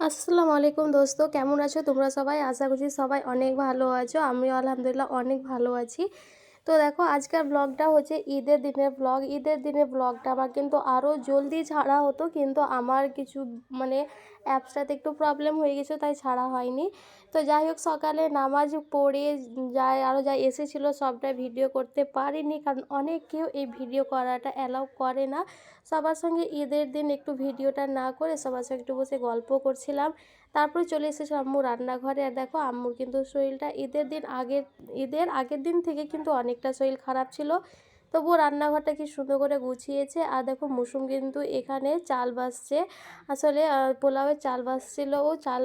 আসসালামু আলাইকুম দোস্ত, কেমন আছো তোমরা সবাই? আশা করছি সবাই অনেক ভালো আছো। আমিও আলহামদুলিল্লাহ অনেক ভালো আছি। তো দেখো আজকের ব্লগটা হচ্ছে ঈদের দিনের ব্লগ ঈদের দিনের ব্লগটা আমার কিন্তু আরও জলদি ছাড়া হতো, কিন্তু আমার কিছু মানে অ্যাপসটাতে একটু প্রবলেম হয়ে গেছে, তাই ছাড়া হয়নি। তো যাই হোক, সকালে নামাজ পড়ে যায় আরও যা এসেছিল সবটা ভিডিও করতে পারিনি, কারণ অনেক কেউ এই ভিডিও করাটা অ্যালাউ করে না। সবার সঙ্গে ঈদের দিন একটু ভিডিওটা না করে সবার সঙ্গে একটু বসে গল্প করছিলাম। তারপরে চলে এসেছে আম্মু রান্নাঘরে। আর দেখো আম্মুর কিন্তু শরীরটা ঈদের দিন আগের, ঈদের আগের দিন থেকে কিন্তু অনেকটা শরীর খারাপ ছিল। তবুও রান্নাঘরটা কি সুন্দর করে গুছিয়েছে। আর দেখো মুসুম কিন্তু এখানে চাল বাসছে আসলে পোলাওয়ের চাল বাসছিল ও, চাল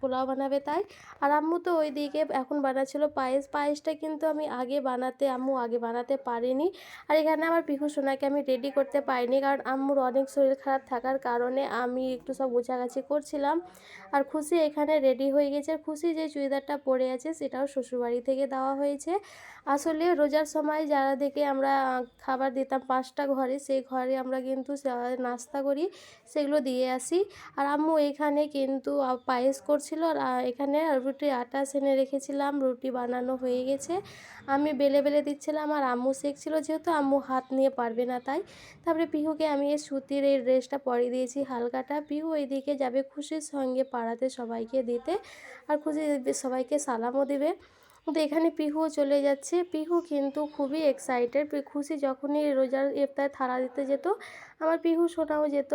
পোলাও বানাবে তাই। আর আম্মু তো ওই দিকে এখন বানাচ্ছিল পায়েস। পায়েসটা কিন্তু আমি আগে বানাতে, আম্মু আগে বানাতে পারিনি। আর এখানে আমার পিহু সোনাকে আমি রেডি করতে পারিনি কারণ আম্মুর অনেক শরীর খারাপ থাকার কারণে আমি একটু সব গোছাগাছি করছিলাম। আর খুশি এখানে রেডি হয়ে গেছে। আর খুশি যে চুড়িদারটা পরে আছে সেটাও শ্বশুরবাড়ি থেকে দেওয়া হয়েছে। আসলে রোজার সময় যারা দেখে আমরা খাবার দিতাম পাঁচটা ঘরে, সেই ঘরে আমরা কিন্তু নাস্তা করি, সেগুলো দিয়ে আসি। আর আম্মু এখানে কিন্তু পায়েস করছিল আর এখানে রুটি আটা সেনে রেখেছিলাম, রুটি বানানো হয়ে গেছে। আমি বেলে বেলে দিচ্ছিলাম আর আম্মু শেখছিল যেহেতু আম্মু হাত নিয়ে পারবে না তাই। তারপরে পিহুকে আমি এই সুতির এই ড্রেসটা পরিয়ে দিয়েছি হালকাটা। পিহু এইদিকে যাবে খুশির সঙ্গে পাড়াতে সবাইকে দিতে। আর খুশি সবাইকে সালামও দেবে। কিন্তু এখানে পিহুও চলে যাচ্ছে। পিহু কিন্তু খুবই এক্সাইটেড খুশি যখনই রোজার ইফতার থালা দিতে যেত, আমার পিহু শোনাও যেত।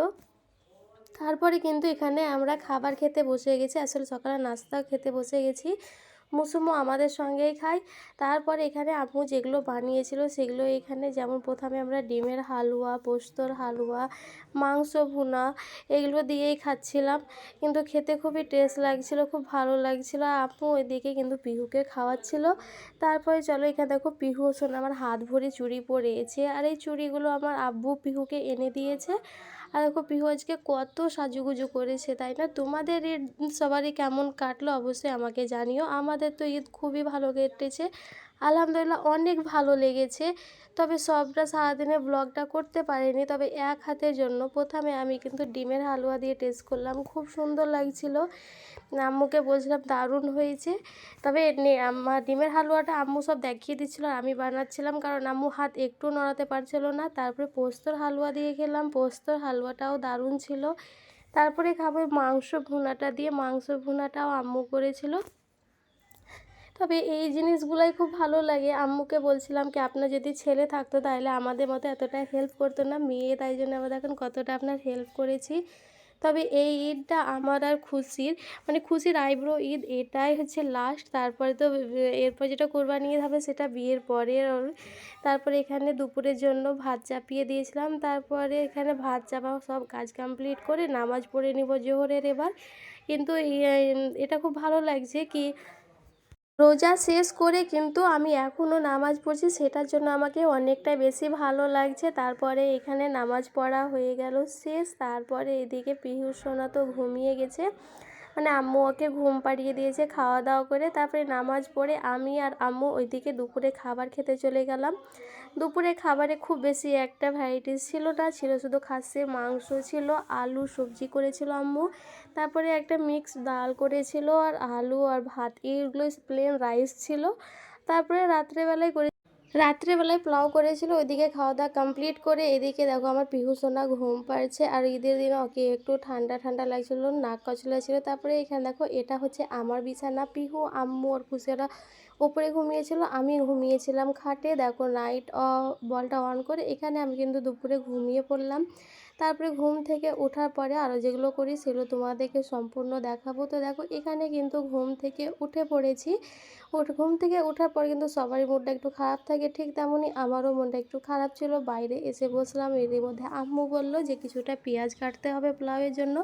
তারপরে কিন্তু এখানে আমরা খাবার খেতে বসে গেছি। আসলে সকালে নাস্তা খেতে বসে গেছি। মুসুমও আমাদের সঙ্গেই খায়। তারপরে এখানে আম্মু যেগুলো বানিয়েছিল সেগুলো এখানে যেমন প্রথমে আমরা ডিমের হালুয়া, পোস্তর হালুয়া, মাংস ভুনা এগুলো দিয়েই খাচ্ছিলাম। কিন্তু খেতে খুবই টেস্ট লাগছিল, খুব ভালো লাগছিল। আম্মু ওইদিকে কিন্তু পিহুকে খাওয়াচ্ছিল। তারপরে চলো এখানে দেখো পিহু শোন, আমার হাত ভরে চুড়ি পরেছে আর এই চুড়িগুলো আমার আব্বু পিহুকে এনে দিয়েছে। আর দেখো পিহু আজকে কত সাজুগুজু করেছে, তাই না? তোমাদের সবারই কেমন কাটলো অবশ্যই আমাকে জানিও। আমাদের তো ঈদ খুবই ভালো কেটেছে। আলহামদুলিল্লাহ অনেক ভালো লেগেছে। তবে সবটা সারাদিনে ব্লগটা করতে পারিনি। তবে এক হাতের জন্য প্রথমে আমি কিন্তু ডিমের হালুয়া দিয়ে টেস্ট করলাম। খুব সুন্দর লাগছিল। আম্মুকে বলছিলাম দারুণ হয়েছে। তবে আমার ডিমের হালুয়াটা আম্মু সব দেখিয়ে দিচ্ছিল আর আমি বানাচ্ছিলাম কারণ আম্মু হাত একটু নড়াতে পারছিল না। তারপরে পোস্তর হালুয়া দিয়ে খেলাম। পোস্তর হালুয়াটাও দারুণ ছিল। তারপরে খাব মাংস ভুনাটা দিয়ে। মাংস ভুনাটাও আম্মু করেছিল। তবে এই জিনিসগুলাই খুব ভালো লাগে। আম্মুকে বলছিলাম কি, আপনার যদি ছেলে থাকতো তাহলে আমাদের মতো এতটা হেল্প করতো না মেয়ে, তাই জন্য আমরা দেখুন কতটা আপনার হেল্প করেছি। তবে এই ঈদটা আমার আর খুশির মানে খুশির আইব্রো ঈদ এটাই হচ্ছে লাস্ট তারপরে তো এরপর যেটা কোরবানি ঈদ হবে সেটা বিয়ের পরে তারপরে এখানে দুপুরের জন্য ভাত চাপিয়ে দিয়েছিলাম, তারপরে এখানে ভাত চাপা সব কাজ কমপ্লিট করে নামাজ পড়ে নিব জোহরের এবার। কিন্তু এটা খুব ভালো লাগছে কি রোজা শেষ করে কিন্তু আমি এখনও নামাজ পড়ছি, সেটার জন্য আমাকে অনেকটা বেশি ভালো লাগছে। তারপরে এখানে নামাজ পড়া হয়ে গেল শেষ, তারপরে এদিকে পিহু সোনা তো ঘুমিয়ে গেছে। মানে আম্মু ওকে ঘুম পাড়িয়ে দিয়েছে খাওয়া দাওয়া করে, তারপরে নামাজ পড়ে আমি আর আম্মু ওইদিকে দুপুরে খাবার খেতে চলে গেলাম। দুপুরে খাবারে খুব বেশি একটা ভ্যারাইটিস ছিল না, ছিল শুধু খাসির মাংস ছিল, আলু সবজি করেছিল আম্মু, তারপরে একটা মিক্স ডাল করেছিল আর আলু আর ভাত এইগুলো প্লেন রাইস ছিল। তারপরে রাত্রেবেলায় করে রাত্রেবেলায় পোলাও করেছিল, ওইদিকে খাওয়া দাওয়া কমপ্লিট করে এদিকে দেখো আমার পিহু সোনা ঘুম পাড়ছে আর ঈদের দিনে ওকে একটু ঠান্ডা ঠান্ডা লাগছিল, নাক কচলা ছিল তারপরে এখানে দেখো এটা হচ্ছে আমার বিছানা, পিহু, আম্মু আর খুশিরা ওপরে ঘুমিয়েছিল, আমি ঘুমিয়েছিলাম খাটে। দেখো নাইট বলটা অন করে এখানে আমি কিন্তু দুপুরে ঘুমিয়ে পড়লাম। তারপরে ঘুম থেকে ওঠার পরে আরও যেগুলো করি সেগুলো তোমাদেরকে সম্পূর্ণ দেখাবো। তো দেখো এখানে কিন্তু ঘুম থেকে উঠে পড়েছি। উঠ, ঘুম থেকে ওঠার পর কিন্তু সবারই মনটা একটু খারাপ থাকে। ঠিক তেমনই আমারও মনটা একটু খারাপ ছিল। বাইরে এসে বসলাম, এর মধ্যে আম্মু বলল যে কিছুটা পেঁয়াজ কাটতে হবে পোলাওয়ের জন্য।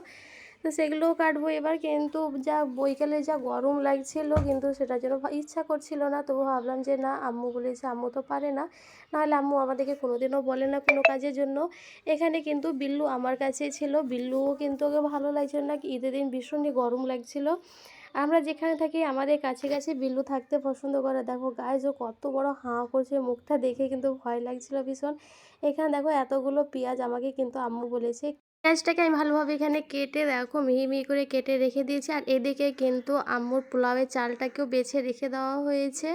তো সেগুলোও কাটবো। এবার কিন্তু যা বৈকালে যা গরম লাগছিল কিন্তু সেটার জন্য ইচ্ছা করছিল না। তবু ভাবলাম যে না, আম্মু বলেছে, আম্মু তো পারে না। নাহলে আম্মু আমাদেরকে কোনোদিনও বলে না কোনো কাজের জন্য। এখানে কিন্তু বিল্লু আমার কাছে ছিল। বিল্লুও কিন্তু ওকে ভালো লাগছিল না। ঈদের দিন ভীষণই গরম লাগছিল। আমরা যেখানে থাকি, আমাদের কাছে কাছে বিল্লু থাকতে পছন্দ করে। দেখো গায়ে যে কত বড় হাঁ করছে। মুখটা দেখে কিন্তু ভয় লাগছিল ভীষণ। এখানে দেখো এতগুলো পেঁয়াজ আমাকে কিন্তু আম্মু বলেছে পেঁয়াজটাকে আমি ভালোভাবে এখানে কেটে দেখো, মিহি মিহি করে কেটে রেখে দিয়েছি। আর এদিকে কিন্তু আম্মুর পোলাওয়ের চালটাকেও বেছে রেখে দেওয়া হয়েছে।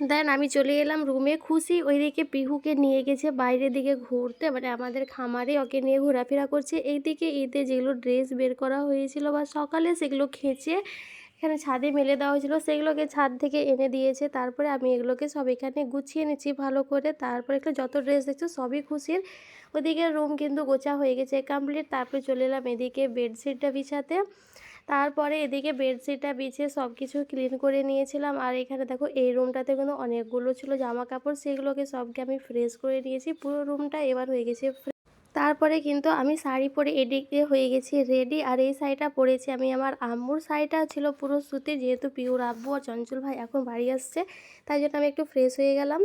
দেন আমি চলে এলাম রুমে খুশি ওইদিকে পিহুকে নিয়ে গেছে বাইরের দিকে ঘুরতে। মানে আমাদের খামারে ওকে নিয়ে ঘোরাফেরা করছে। এইদিকে ঈদে যেগুলো ড্রেস বের করা হয়েছিল বা সকালে সেগুলো খেঁচে এখানে ছাদে মেলে দেওয়া হয়েছিল। সেগুলোকে ছাদ থেকে এনে দিয়েছে। তারপরে আমি এগুলোকে সব এখানে গুছিয়ে নিচ্ছি ভালো করে। তারপরে এখানে যত ড্রেস দেখছ সবই খুশির। ওদিকে রুম কিন্তু গোছা হয়ে গেছে কমপ্লিট তারপরে চলে এলাম এদিকে বেডশিটটা বিছাতে। তারপরে এদিকে বেডশিটটা বিছিয়ে সব কিছু ক্লিন করে নিয়েছিলাম। আর এখানে দেখো এই রুমটাতে কিন্তু অনেকগুলো ছিল জামা কাপড় সেগুলোকে সবকে আমি ফ্রেশ করে নিয়েছি। পুরো রুমটা এবার হয়ে গেছে তারপরে কিন্তু আমি শাড়ি পরে এদিকে হয়ে গেছি রেডি আর এই শাড়িটা পরেছি আমি আমার আম্মুর শাড়িটা ছিল পুরো সুতি যেহেতু পিওর আব্বু আর চঞ্চল ভাই এখন বাড়ি আসছে, তাই জন্য আমি একটু ফ্রেশ হয়ে গেলাম।